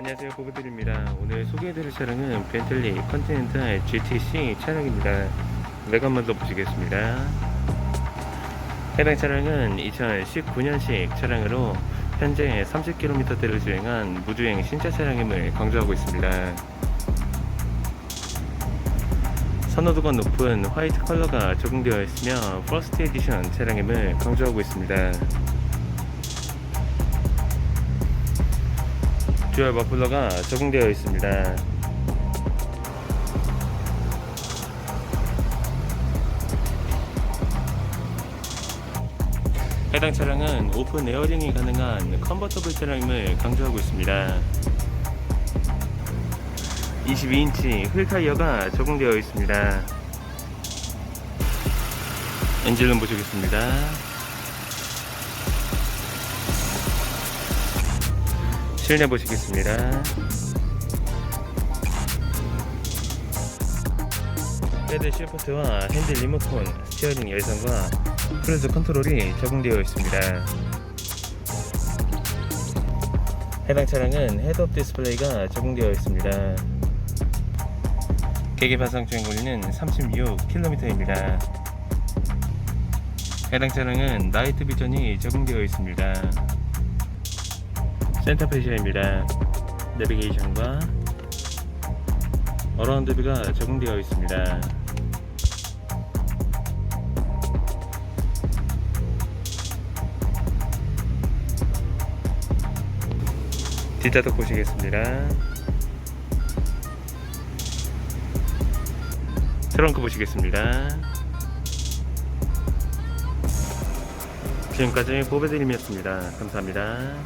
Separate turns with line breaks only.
안녕하세요 보부들입니다. 오늘 소개해드릴 차량은 벤틀리 컨티넨탈 GTC 차량입니다. 외관 먼저 보시겠습니다. 해당 차량은 2019년식 차량으로 현재 30km대를 주행한 무주행 신차 차량임을 강조하고 있습니다. 선호도가 높은 화이트 컬러가 적용되어 있으며 퍼스트 에디션 차량임을 강조하고 있습니다 듀얼 머플러가 적용되어 있습니다. 해당 차량은 오픈 에어링이 가능한 컨버터블 차량임을 강조하고 있습니다. 22인치 휠 타이어가 적용되어 있습니다. 엔진룸 보시겠습니다. 실내 보시겠습니다. 패드 시프트와 핸들 리모컨, 스티어링 열선과 크루즈 컨트롤이 적용되어 있습니다. 해당 차량은 헤드업 디스플레이가 적용되어 있습니다. 계기반상 주행 거리는 36km입니다. 해당 차량은 나이트 비전이 적용되어 있습니다. 센터 페시아입니다. 내비게이션과 어라운드 뷰가 적용되어 있습니다. 뒷좌석 보시겠습니다. 트렁크 보시겠습니다. 지금까지 보배드림이었습니다. 감사합니다.